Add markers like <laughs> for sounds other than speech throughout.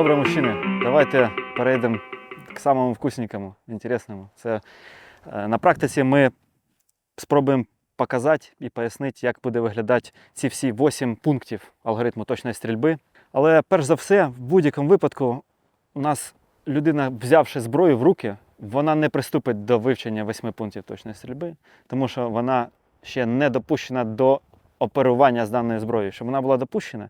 Добре, мужчини, давайте перейдемо к самому вкусненькому, інтересному. Це е, на практиці ми спробуємо показати і пояснити, як буде виглядати ці всі 8 пунктів алгоритму точної стрільби. Але перш за все, в будь-якому випадку, у нас людина, взявши зброю в руки, вона не приступить до вивчення 8 пунктів точної стрільби, тому що вона ще не допущена до оперування з даною зброєю. Щоб вона була допущена,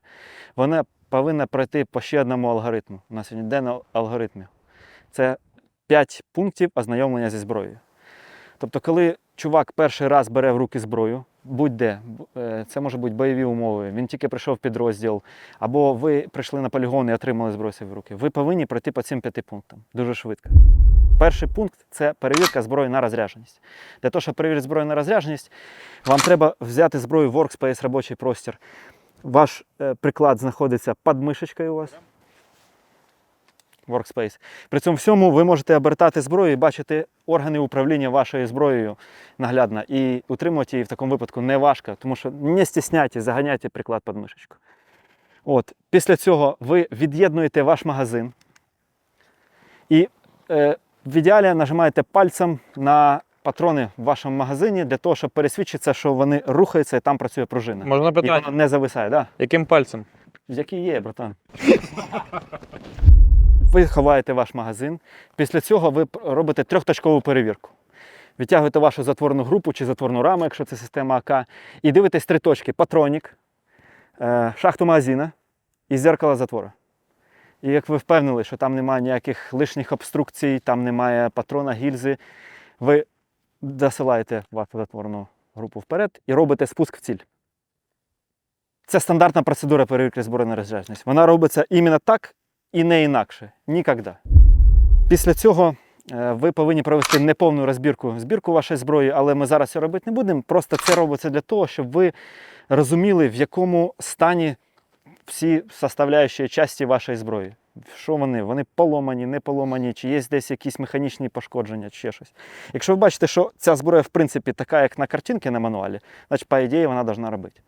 вона повинна пройти по ще одному алгоритму. У нас сьогодні день алгоритмів. Це 5 пунктів ознайомлення зі зброєю. Тобто, коли чувак перший раз бере в руки зброю, будь-де, е, це може бути бойові умови, він тільки прийшов в підрозділ, або ви прийшли на полігон і отримали зброю в руки. Ви повинні пройти по цим п'яти пунктам дуже швидко. Перший пункт це перевірка зброї на розрядженість. Для того, щоб перевірити зброю на розрядженість, вам треба взяти зброю в Workspace, робочий простір. Ваш е, приклад знаходиться під мишечкою у вас. Workspace. При цьому всьому ви можете обертати зброю і бачити органи управління вашою зброєю наглядно. І утримувати її в такому випадку не важко, тому що не стісняйте, заганяйте приклад під мишечку. От. Після цього ви від'єднуєте ваш магазин і е, в ідеалі нажимаєте пальцем на патрони в вашому магазині для того, щоб пересвідчитися, що вони рухаються і там працює пружина. Можна питання? І воно не зависає. Да? Яким пальцем? Який є, братан. <laughs> Ви ховаєте ваш магазин. Після цього ви робите трьохточкову перевірку. Відтягуєте вашу затворну групу чи затворну раму, якщо це система АК, і дивитесь три точки: патронік, е, шахту магазина і зеркало затвора. І як ви впевнили, що там немає ніяких лишніх обструкцій, там немає патрона, гільзи, ви досилаєте вашу затворну групу вперед і робите спуск в ціль. Це стандартна процедура перевірки зброї на. Вона робиться іменно так і не інакше. Ніколи. Після цього е, ви повинні провести неповну розбірку збірку вашої зброї, але ми зараз це робити не будемо. Просто це робиться для того, щоб ви розуміли, в якому стані всі составляючі часті вашої зброї. Що вони? Вони поломані, не поломані, чи є десь якісь механічні пошкодження, чи ще щось. Якщо ви бачите, що ця зброя, в принципі, така, як на картинці на мануалі, значить, по ідеї, вона повинна робити.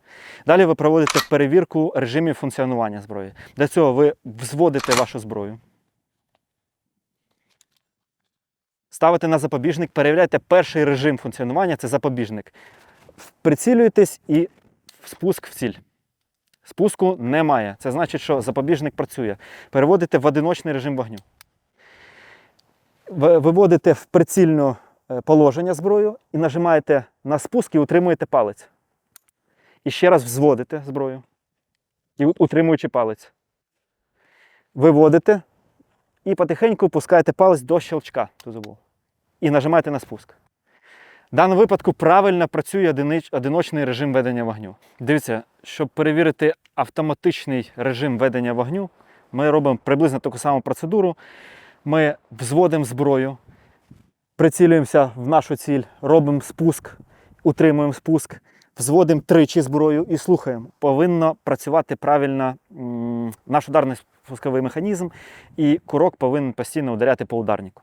Далі ви проводите перевірку режимів функціонування зброї. Для цього ви взводите вашу зброю. Ставите на запобіжник, перевіряєте перший режим функціонування це запобіжник. Прицілюєтесь і спуск в ціль. Спуску немає. Це значить, що запобіжник працює. Переводите в одиночний режим вогню. Виводите в прицільне е, положення зброю і нажимаєте на спуск і утримуєте палець. І ще раз взводите зброю. І утримуючи палець. Виводите і потихеньку пускаєте палець до щелчка. І нажимаєте на спуск. В даному випадку правильно працює одиночний режим ведення вогню. Дивіться, щоб перевірити автоматичний режим ведення вогню, ми робимо приблизно таку саму процедуру. Ми взводимо зброю, прицілюємося в нашу ціль, робимо спуск, утримуємо спуск, взводимо тричі зброю і слухаємо. Повинно працювати правильно наш ударний спусковий механізм, і курок повинен постійно ударяти по ударнику.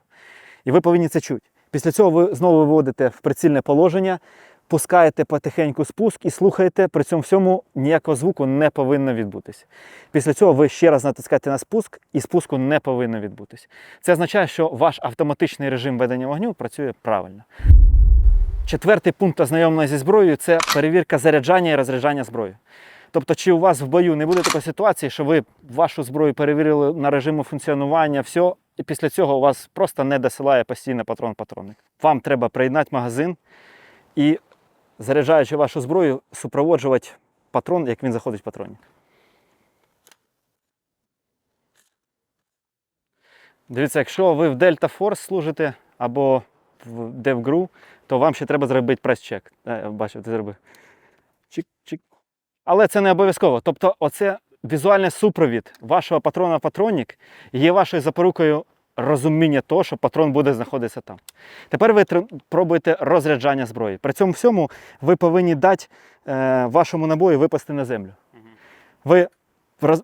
І ви повинні це чути. Після цього ви знову виводите в прицільне положення, пускаєте потихеньку спуск і слухаєте, при цьому всьому ніякого звуку не повинно відбутися. Після цього ви ще раз натискаєте на спуск, і спуску не повинно відбутися. Це означає, що ваш автоматичний режим ведення вогню працює правильно. Четвертий пункт ознайомлення зі зброєю це перевірка заряджання і розряджання зброї. Тобто, чи у вас в бою не буде такої ситуації, що ви вашу зброю перевірили на режиму функціонування, все, і після цього у вас просто не досилає постійно патрон-патронник. Вам треба приєднати магазин і, заряджаючи вашу зброю, супроводжувати патрон, як він заходить в патронник. Дивіться, якщо ви в Delta Force служите або в DevGru, то вам ще треба зробити прес-чек. Е, Бачив, ти зробив. Чик-чик. Але це не обов'язково. Тобто, оце візуальний супровід вашого патрона в патронник є вашою запорукою розуміння того, що патрон буде знаходитися там. Тепер ви пробуєте розряджання зброї. При цьому всьому ви повинні дати е, вашому набою випасти на землю. Ви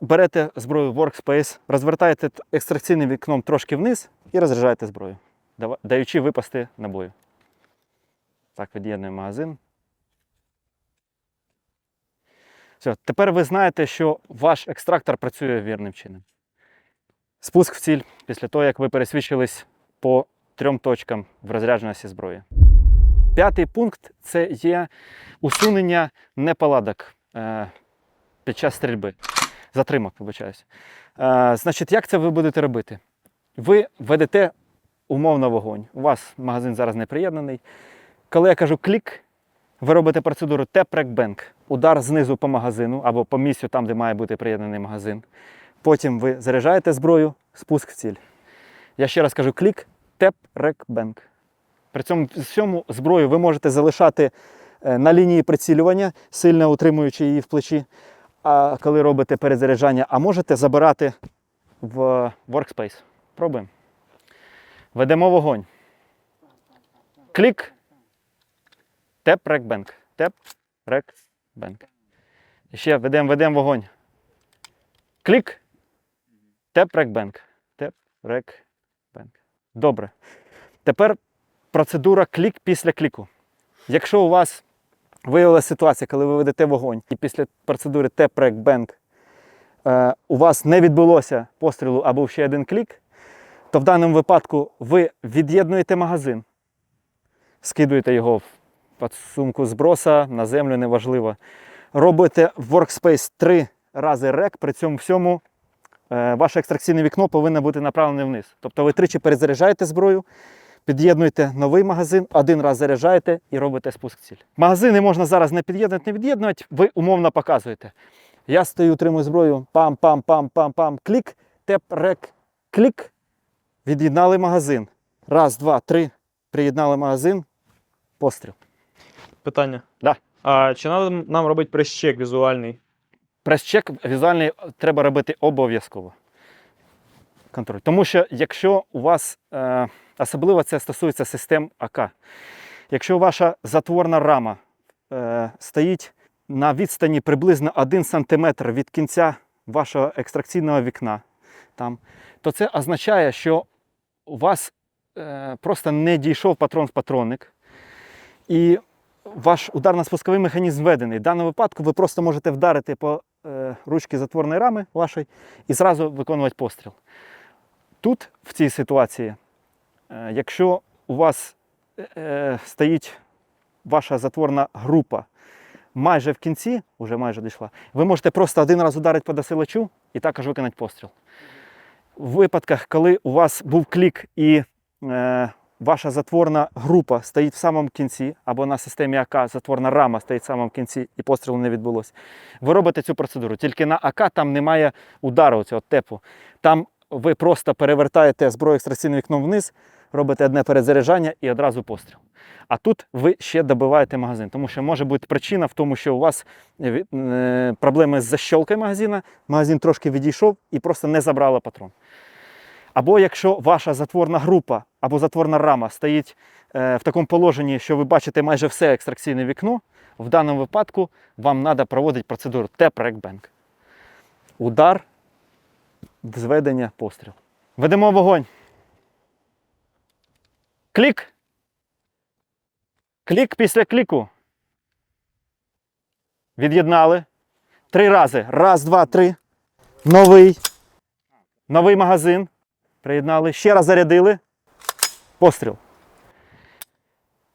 берете зброю в Workspace, розвертаєте екстракційним вікном трошки вниз і розряджаєте зброю, даючи випасти набою. Так, від'єднуємо магазин. Все, тепер ви знаєте, що ваш екстрактор працює вірним чином. Спуск в ціль після того, як ви пересвідчились по трьом точкам в розрядженості зброї. П'ятий пункт це є усунення неполадок е, під час стрільби. Затримок, вибачаюсь. Е, значить, як це ви будете робити? Ви ведете умовно вогонь. У вас магазин зараз не приєднаний. Коли я кажу клік, ви робите процедуру теп-рек-бенк. Удар знизу по магазину або по місцю там, де має бути приєднаний магазин. Потім ви заряджаєте зброю, спуск в ціль. Я ще раз кажу клік, теп-рек-бенк. При цьому всьому зброю ви можете залишати е, на лінії прицілювання, сильно утримуючи її в плечі, а коли робите перезаряджання, а можете забирати в Workspace. Пробуємо. Ведемо вогонь. Клік. Теп, рек, бенк. Теп, рек, бенк. Ще ведемо, ведемо вогонь. Клік. Теп, рек, бенк. Теп, рек, бенк. Добре. Тепер процедура клік після кліку. Якщо у вас виявилася ситуація, коли ви ведете вогонь, і після процедури теп, рек, бенк е, у вас не відбулося пострілу або ще один клік, то в даному випадку ви від'єднуєте магазин, скидуєте його в підсумку зброса на землю, неважливо. Робите в Workspace три рази рек, при цьому всьому е, ваше екстракційне вікно повинно бути направлене вниз. Тобто ви тричі перезаряджаєте зброю, під'єднуєте новий магазин, один раз заряджаєте і робите спуск ціль. Магазини можна зараз не під'єднувати, не від'єднувати, ви умовно показуєте. Я стою, тримую зброю, пам-пам-пам-пам-пам, клік, теп, рек, клік. Від'єднали магазин. Раз, два, три. Приєднали магазин. Постріл. Питання. Да. А чи треба нам робити прес-чек візуальний? Прес-чек візуальний треба робити обов'язково. Контроль. Тому що якщо у вас, е, особливо це стосується систем АК, якщо ваша затворна рама е, стоїть на відстані приблизно 1 см від кінця вашого екстракційного вікна, там, то це означає, що у вас е, просто не дійшов патрон в патронник. І ваш ударно-спусковий механізм введений. В даному випадку ви просто можете вдарити по е, ручці затворної рами вашої і зразу виконувати постріл. Тут, в цій ситуації, е, якщо у вас е, стоїть ваша затворна група майже в кінці, вже майже дійшла, ви можете просто один раз ударити по досилачу і також виконати постріл. В випадках, коли у вас був клік і е, ваша затворна група стоїть в самому кінці, або на системі АК затворна рама стоїть в самому кінці і пострілу не відбулося, ви робите цю процедуру. Тільки на АК там немає удару цього тепу. Там ви просто перевертаєте зброю екстракційним вікном вниз, робите одне перезаряджання і одразу постріл. А тут ви ще добиваєте магазин, тому що може бути причина в тому, що у вас е, е, проблеми з защолкою магазина, магазин трошки відійшов і просто не забрало патрон. Або якщо ваша затворна група або затворна рама стоїть е, в такому положенні, що ви бачите майже все екстракційне вікно, в даному випадку вам треба проводити процедуру теп-рек-бенк. Удар, зведення, постріл. Ведемо вогонь. Клік. Клік після кліку. Від'єднали. Три рази. Раз, два, три. Новий. Новий магазин. Приєднали. Ще раз зарядили. Постріл.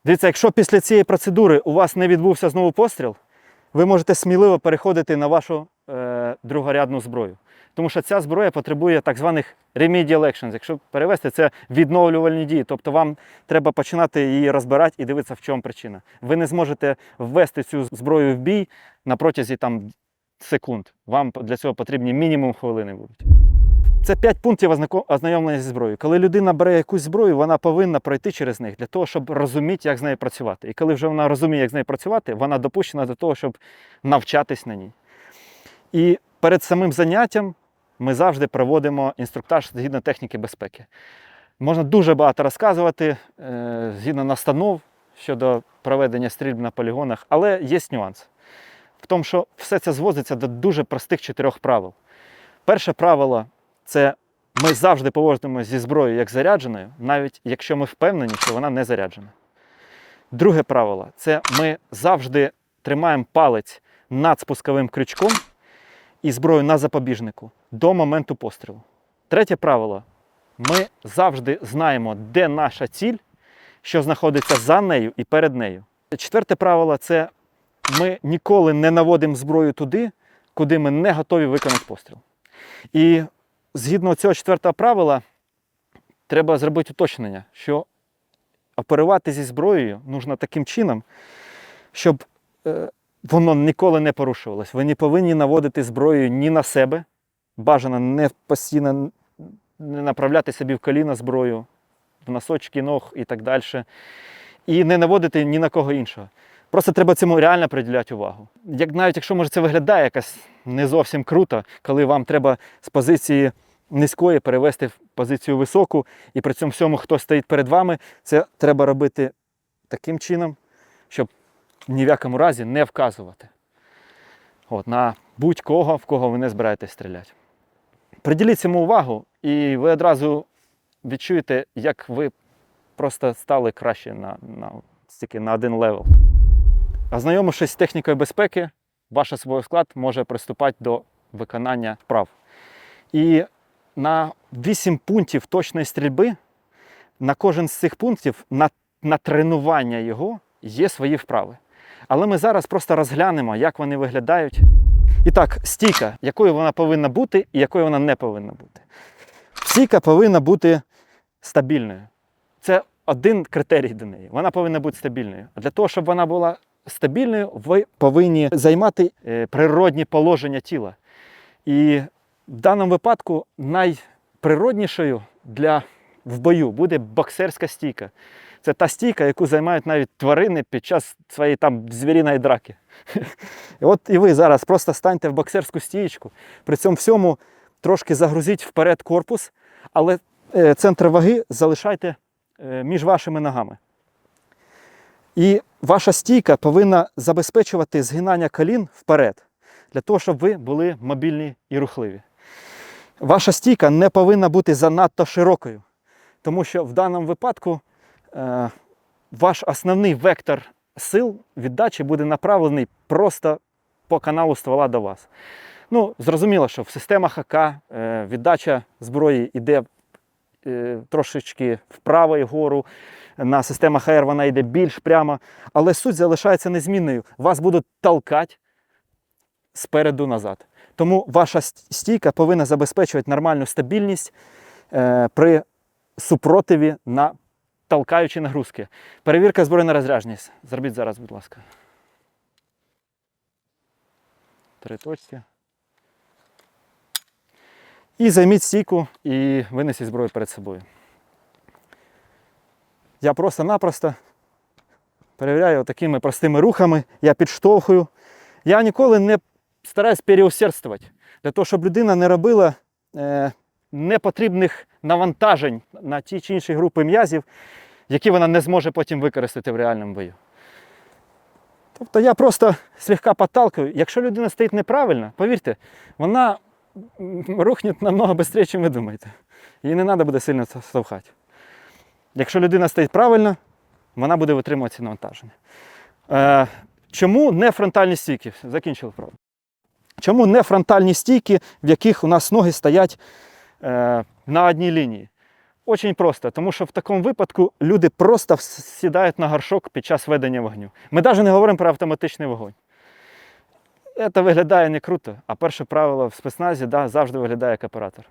Дивіться, якщо після цієї процедури у вас не відбувся знову постріл, ви можете сміливо переходити на вашу е, другорядну зброю. Тому що ця зброя потребує так званих remedial actions. Якщо перевести, це відновлювальні дії. Тобто вам треба починати її розбирати і дивитися, в чому причина. Ви не зможете ввести цю зброю в бій на протязі там, секунд. Вам для цього потрібні мінімум хвилини будуть. Це 5 пунктів ознайомлення зі зброєю. Коли людина бере якусь зброю, вона повинна пройти через них для того, щоб розуміти, як з нею працювати. І коли вже вона розуміє, як з нею працювати, вона допущена до того, щоб навчатись на ній. І перед самим заняттям ми завжди проводимо інструктаж згідно техніки безпеки. Можна дуже багато розказувати е, згідно настанов щодо проведення стрільб на полігонах, але є нюанс в тому, що все це зводиться до дуже простих чотирьох правил. Перше правило це ми завжди поводимося зі зброєю як зарядженою, навіть якщо ми впевнені, що вона не заряджена. Друге правило це ми завжди тримаємо палець над спусковим крючком і зброю на запобіжнику до моменту пострілу. Третє правило ми завжди знаємо, де наша ціль, що знаходиться за нею і перед нею. Четверте правило це ми ніколи не наводимо зброю туди, куди ми не готові виконати постріл. І згідно цього четвертого правила, треба зробити уточнення, що оперувати зі зброєю нужно таким чином, щоб е, воно ніколи не порушувалось. Ви не повинні наводити зброю ні на себе, бажано не постійно не направляти собі в коліна зброю, в носочки ног і так далі. І не наводити ні на кого іншого. Просто треба цьому реально приділяти увагу. Як навіть якщо може це виглядає якось не зовсім круто, коли вам треба з позиції низької перевести в позицію високу, і при цьому всьому, хто стоїть перед вами, це треба робити таким чином, щоб ні в якому разі не вказувати От, на будь-кого, в кого ви не збираєтесь стріляти. Приділіть цьому увагу, і ви одразу відчуєте, як ви просто стали краще на, на, стільки на один левел. Ознайомившись з технікою безпеки, ваш особовий склад може приступати до виконання вправ. І на 8 пунктів точної стрільби, на кожен з цих пунктів, на, на тренування його є свої вправи. Але ми зараз просто розглянемо, як вони виглядають. І так, стійка, якою вона повинна бути і якою вона не повинна бути. Стійка повинна бути стабільною. Це один критерій до неї. Вона повинна бути стабільною. А для того, щоб вона була стабільною, ви повинні займати е, природні положення тіла. І в даному випадку найприроднішою для в бою буде боксерська стійка. Це та стійка, яку займають навіть тварини під час своєї там звіріної драки. <laughs> От і ви зараз просто станьте в боксерську стієчку, при цьому всьому трошки загрузіть вперед корпус, але е, центр ваги залишайте е, між вашими ногами. І ваша стійка повинна забезпечувати згинання колін вперед, для того, щоб ви були мобільні і рухливі. Ваша стійка не повинна бути занадто широкою, тому що в даному випадку е, ваш основний вектор сил віддачі буде направлений просто по каналу ствола до вас. Ну, зрозуміло, що в системах АК е, віддача зброї йде е, трошечки вправо і вгору. На системах АР вона йде більш прямо, але суть залишається незмінною. Вас будуть толкати спереду назад. Тому ваша стійка повинна забезпечувати нормальну стабільність е, при супротиві на толкаючі нагрузки. Перевірка зброї на розрядженість. Зробіть зараз, будь ласка. Три точки. І займіть стійку і винесіть зброю перед собою. Я просто-напросто перевіряю такими простими рухами, я підштовхую. Я ніколи не стараюсь переусердствувати, для того, щоб людина не робила е, непотрібних навантажень на ті чи інші групи м'язів, які вона не зможе потім використати в реальному бою. Тобто я просто слегка підталкую. Якщо людина стоїть неправильно, повірте, вона рухне намного швидше, ніж ви думаєте. Їй не треба буде сильно штовхати. Якщо людина стоїть правильно, вона буде витримувати ці навантаження. Е, чому не фронтальні стійки? Закінчили правду. Чому не фронтальні стійки, в яких у нас ноги стоять е, на одній лінії? Очень просто, тому що в такому випадку люди просто сідають на горшок під час ведення вогню. Ми навіть не говоримо про автоматичний вогонь. Це виглядає не круто, а перше правило в спецназі да, завжди виглядає як оператор.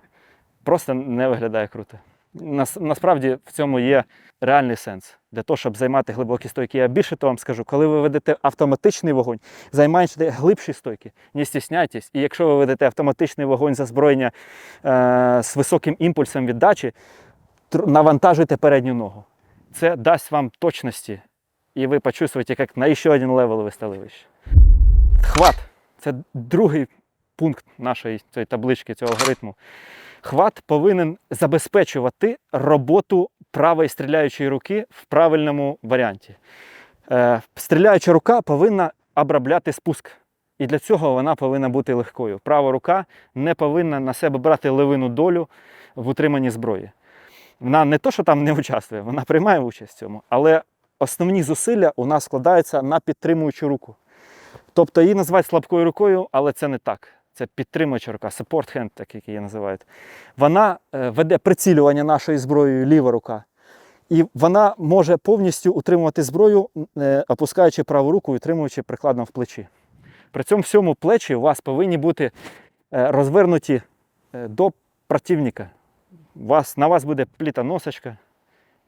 Просто не виглядає круто. Нас, насправді в цьому є реальний сенс для того, щоб займати глибокі стойки. Я більше того вам скажу, коли ви ведете автоматичний вогонь, займайте глибші стойки, не стісняйтесь. І якщо ви ведете автоматичний вогонь за зброєння е, з високим імпульсом віддачі, навантажуйте передню ногу. Це дасть вам точності, і ви почувствуєте, як на ще один левел ви стали вище. Хват це другий пункт нашої цієї таблички, цього алгоритму. Хват повинен забезпечувати роботу правої стріляючої руки в правильному варіанті. Е, стріляюча рука повинна обробляти спуск. І для цього вона повинна бути легкою. Права рука не повинна на себе брати левину долю в утриманні зброї. Вона не то, що там не участвує, вона приймає участь в цьому, але основні зусилля у нас складаються на підтримуючу руку. Тобто її називають слабкою рукою, але це не так. Це підтримуюча рука, support hand, так як її називають. Вона е, веде прицілювання нашою зброєю ліва рука. І вона може повністю утримувати зброю, е, опускаючи праву руку і утримуючи прикладом в плечі. При цьому всьому плечі у вас повинні бути е, розвернуті до противника. У вас, на вас буде плітоносочка,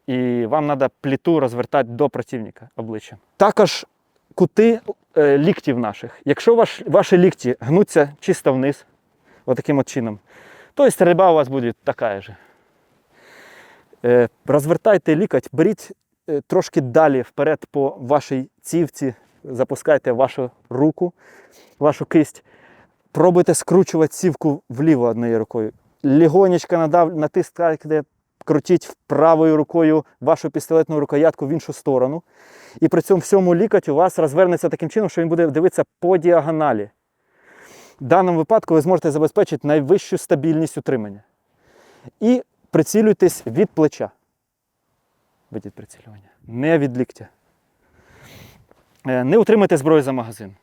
і вам треба пліту розвертати до противника обличчям. Також кути е, ліктів наших. Якщо ваш, ваші лікті гнуться чисто вниз, отаким от чином, то і стрільба у вас буде така же. Е, розвертайте лікоть, беріть е, трошки далі вперед по вашій цівці, запускайте вашу руку, вашу кисть. Пробуйте скручувати цівку вліво однією рукою. Лігонечко натискайте, крутіть правою рукою вашу пістолетну рукоятку в іншу сторону. І при цьому всьому лікоть у вас розвернеться таким чином, що він буде дивитися по діагоналі. В даному випадку ви зможете забезпечити найвищу стабільність утримання. І прицілюйтесь від плеча. Ведіть прицілювання. Не від ліктя. Е, Не утримуйте зброю за магазин.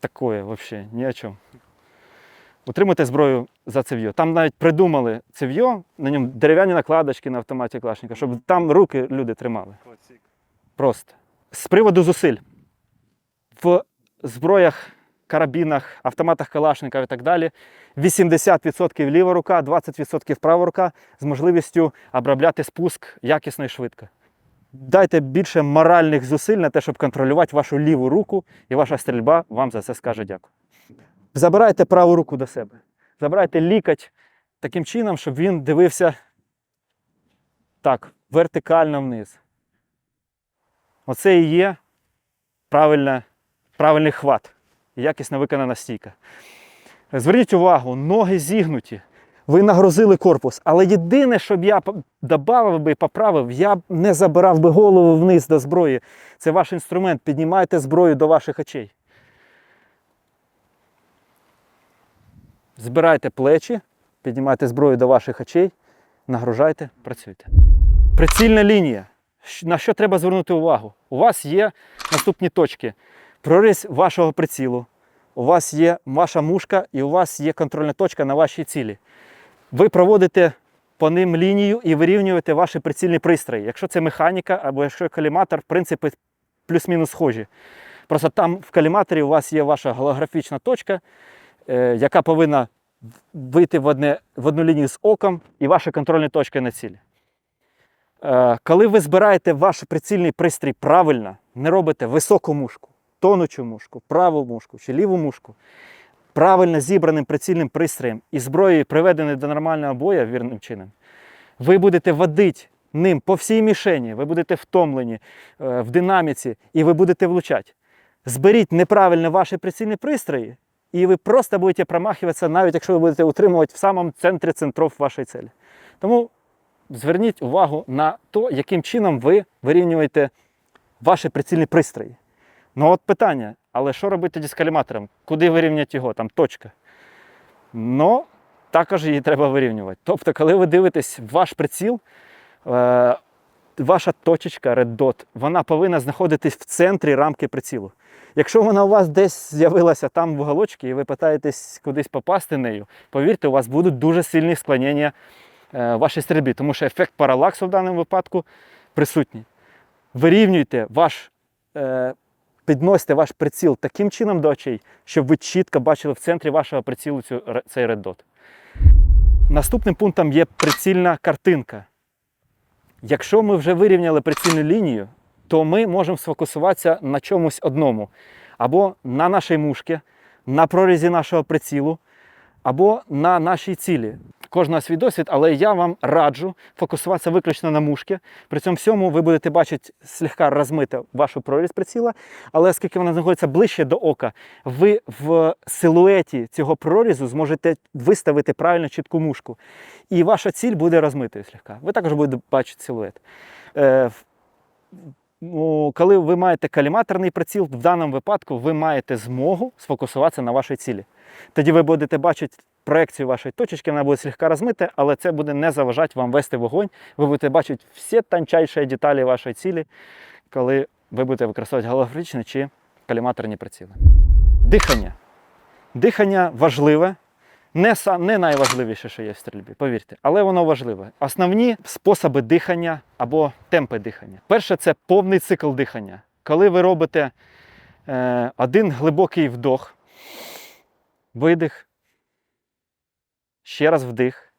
Такое взагалі, ні о чому. Утримуйте зброю за цев'йо. Там навіть придумали цев'йо, на ньому дерев'яні накладочки на автоматі Калашника, щоб там руки люди тримали. Просто. З приводу зусиль. В зброях, карабінах, автоматах Калашникова і так далі 80% ліва рука, 20% права рука з можливістю обробляти спуск якісно і швидко. Дайте більше моральних зусиль на те, щоб контролювати вашу ліву руку, і ваша стрільба вам за це скаже дякую. Забирайте праву руку до себе. Забирайте лікоть таким чином, щоб він дивився так, вертикально вниз. Оце і є правильна, правильний хват, і якісно виконана стійка. Зверніть увагу, ноги зігнуті. Ви нагрузили корпус. Але єдине, що б я додав би, поправив, я б не забирав би голову вниз до зброї. Це ваш інструмент. Піднімайте зброю до ваших очей. Збирайте плечі, піднімайте зброю до ваших очей, нагружайте, працюйте. Прицільна лінія. На що треба звернути увагу? У вас є наступні точки. Проріз вашого прицілу. У вас є ваша мушка і у вас є контрольна точка на вашій цілі. Ви проводите по ним лінію і вирівнюєте ваші прицільні пристрої. Якщо це механіка або якщо коліматор, в принципі, плюс-мінус схожі. Просто там в коліматорі у вас є ваша голографічна точка, яка повинна вийти в, одне, в одну лінію з оком і ваша контрольна точка на цілі. Е, Коли ви збираєте ваш прицільний пристрій правильно, не робите високу мушку, тонучу мушку, праву мушку чи ліву мушку, правильно зібраним прицільним пристроєм і зброєю приведеною до нормального бою вірним чином, ви будете водити ним по всій мішені, ви будете втомлені е, в динаміці і ви будете влучати. Зберіть неправильно ваші прицільні пристрої, і ви просто будете промахуватися, навіть якщо ви будете утримувати в самому центрі центров вашої цілі. Тому зверніть увагу на те, яким чином ви вирівнюєте ваші прицільні пристрої. Ну от питання, але що робити тоді з каліматором? Куди вирівняти його? Там точка. Ну, також її треба вирівнювати. Тобто, коли ви дивитесь ваш приціл, е, ваша точечка Red Dot, вона повинна знаходитись в центрі рамки прицілу. Якщо вона у вас десь з'явилася там в уголочці, і ви питаєтесь кудись попасти нею, повірте, у вас будуть дуже сильні склонення е, вашій стрільбі, тому що ефект паралаксу в даному випадку присутній. Вирівнюйте ваш, е, підносите ваш приціл таким чином до очей, щоб ви чітко бачили в центрі вашого прицілу цю, цей Red Dot. Наступним пунктом є прицільна картинка. Якщо ми вже вирівняли прицільну лінію, то ми можемо сфокусуватися на чомусь одному. Або на нашій мушці, на прорізі нашого прицілу, або на нашій цілі. Кожного свій досвід, але я вам раджу фокусуватися виключно на мушки. При цьому всьому ви будете бачити слегка розмити вашу проріз приціла, але оскільки вона знаходиться ближче до ока, ви в силуеті цього прорізу зможете виставити правильно чітку мушку. І ваша ціль буде розмитою слегка. Ви також будете бачити силует. Е, ну, коли ви маєте каліматорний приціл, в даному випадку ви маєте змогу сфокусуватися на вашій цілі. Тоді ви будете бачити проекцію вашої точечки, вона буде слегка розмита, але це буде не заважати вам вести вогонь. Ви будете бачити всі тончайші деталі вашої цілі, коли ви будете використовувати голографічні чи каліматорні приціли. Дихання. Дихання важливе, не, са- не найважливіше, що є в стрільбі, повірте, але воно важливе. Основні способи дихання або темпи дихання. Перше це повний цикл дихання. Коли ви робите е, один глибокий вдох, видих, ще раз вдих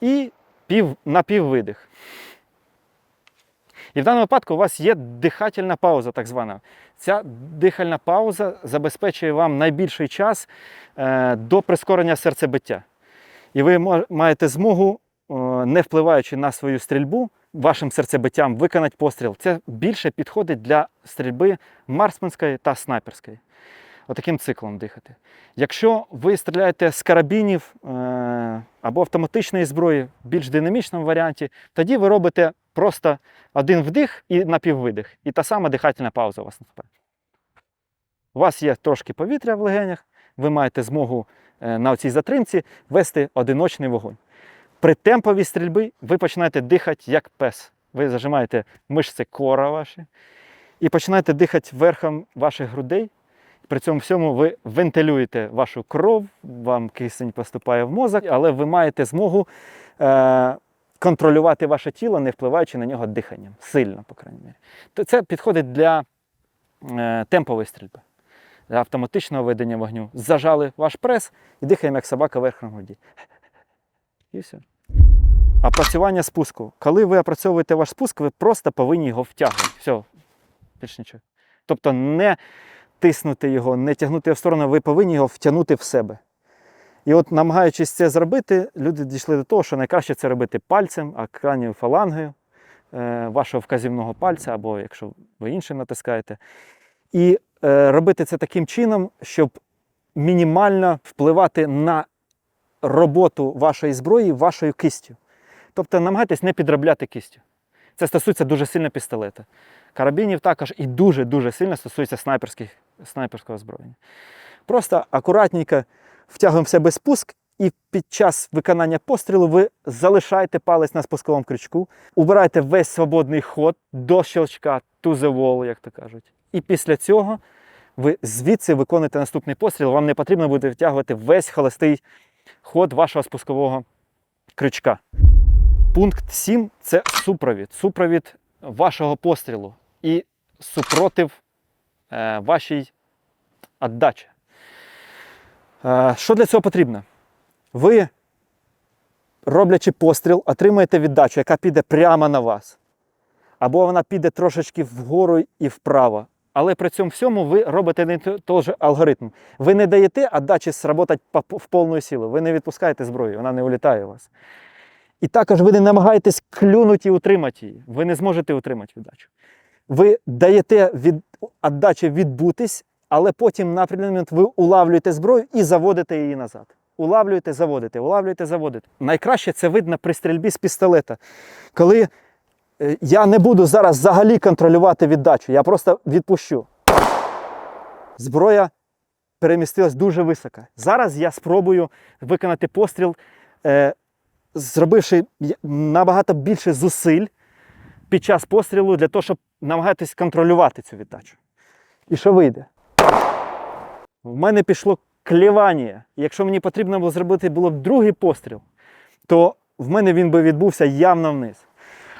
і пів, напіввидих. І в даному випадку у вас є дихательна пауза, так звана. Ця дихальна пауза забезпечує вам найбільший час е, до прискорення серцебиття. І ви маєте змогу, е, не впливаючи на свою стрільбу, вашим серцебиттям виконати постріл. Це більше підходить для стрільби марсменської та снайперської. Отаким циклом дихати. Якщо ви стріляєте з карабінів е, або автоматичної зброї в більш динамічному варіанті, тоді ви робите просто один вдих і напіввидих. І та сама дихательна пауза у вас наступає. У вас є трошки повітря в легенях, ви маєте змогу е, на цій затримці вести одиночний вогонь. При темповій стрільбі ви починаєте дихати як пес. Ви зажимаєте мишці кора ваші і починаєте дихати верхом ваших грудей. При цьому всьому ви вентилюєте вашу кров, вам кисень поступає в мозок, але ви маєте змогу е, контролювати ваше тіло, не впливаючи на нього диханням. Сильно, по крайній мірі. То це підходить для е, темпової стрільби, для автоматичного ведення вогню. Зажали ваш прес і дихаємо, як собака верхом груді. І все. Опрацювання спуску. Коли ви опрацьовуєте ваш спуск, ви просто повинні його втягувати. Все, більш нічого. Тобто не тиснути його, не тягнути його в сторону, ви повинні його втягнути в себе. І от, намагаючись це зробити, люди дійшли до того, що найкраще це робити пальцем, а крайньою фалангою е, вашого вказівного пальця, або якщо ви іншим натискаєте. І е, робити це таким чином, щоб мінімально впливати на роботу вашої зброї вашою кистю. Тобто намагайтесь не підробляти кистю. Це стосується дуже сильно пістолета. Карабінів також і дуже-дуже сильно стосується снайперських, снайперського озброєння. Просто акуратненько втягуємо в себе спуск, і під час виконання пострілу ви залишаєте палець на спусковому крючку, убираєте весь свободний ход до щелчка, to the wall, як то кажуть. І після цього ви звідси виконуєте наступний постріл. Вам не потрібно буде втягувати весь холостий ход вашого спускового крючка. Пункт 7 це супровід. Супровід вашого пострілу і супротив вашій віддачі. Е, що для цього потрібно? Ви, роблячи постріл, отримаєте віддачу, яка піде прямо на вас. Або вона піде трошечки вгору і вправо. Але при цьому всьому ви робите не той же алгоритм. Ви не даєте віддачі сработати в повну силу. Ви не відпускаєте зброю, вона не улітає у вас. І також ви не намагаєтесь клюнути і утримати її. Ви не зможете утримати віддачу. Ви даєте від віддачі відбутись, але потім на момент ви улавлюєте зброю і заводите її назад. Улавлюєте, заводите, улавлюєте, заводите. Найкраще це видно при стрільбі з пістолета. Коли е, я не буду зараз взагалі контролювати віддачу, я просто відпущу. Зброя перемістилась дуже високо. Зараз я спробую виконати постріл, е, зробивши набагато більше зусиль під час пострілу для того, щоб намагатись контролювати цю віддачу. І що вийде? В мене пішло клівання. Якщо мені потрібно було зробити було б другий постріл, то в мене він би відбувся явно вниз.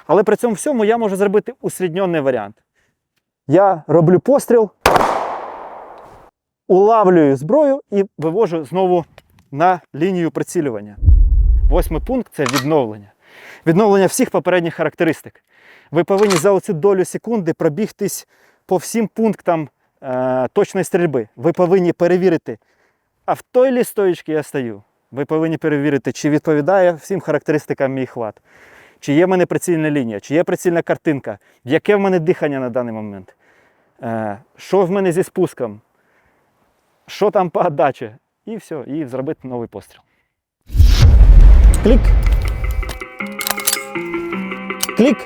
Але при цьому всьому я можу зробити усрідньоний варіант. Я роблю постріл, улавлюю зброю і вивожу знову на лінію прицілювання. Восьмий пункт це відновлення. Відновлення всіх попередніх характеристик. Ви повинні за оцю долю секунди пробігтись по всім пунктам е, точної стрільби. Ви повинні перевірити, а в той лі стоїчці я стою, Ви повинні перевірити, чи відповідає всім характеристикам мій хват, чи є в мене прицільна лінія, чи є прицільна картинка, яке в мене дихання на даний момент, е, що в мене зі спуском, що там по отдачі. І все, і зробити новий постріл. Клік. Клік.